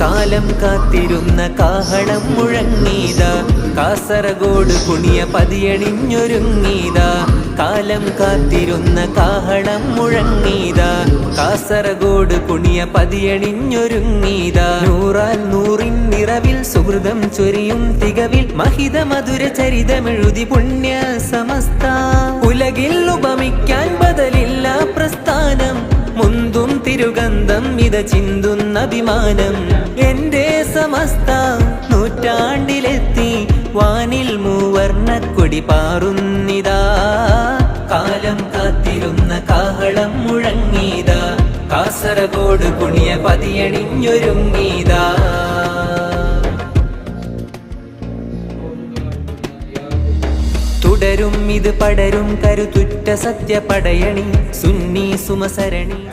കാലം കാത്തിരുന്ന കാഹളം മുഴങ്ങീത കാസർഗോഡ് കുണിയ പതിയണിഞ്ഞൊരുങ്ങീത കാലം കാത്തിരുന്ന കാഹളം മുഴങ്ങീത കാസർഗോഡ് കുണിയ പതിയണിഞ്ഞൊരുങ്ങീത നൂറാൽ നൂറിൻ നിറവിൽ സുഹൃതം ചൊരിയും തികവിൽ മഹിത മധുര ചരിതമെഴുതി പുണ്യ സമസ്ത ഉലകിൽ തിരുഗന്ധം ഇത ചിന്തുന്ന അഭിമാനം എന്റെ സമസ്ത നൂറ്റാണ്ടിലെത്തി വാനിൽ മൂവർണ കൊടി പാറുന്നിതാ. കാലം കാത്തിരുന്ന കാഹളം മുഴങ്ങീതാ. കാസർഗോഡ് കുണിയ പതിയണിഞ്ഞൊരുങ്ങീതാ. തുടരും ഇത് പടരും കരുതുറ്റ സത്യപടയണി. സുന്നി സുമസരണി.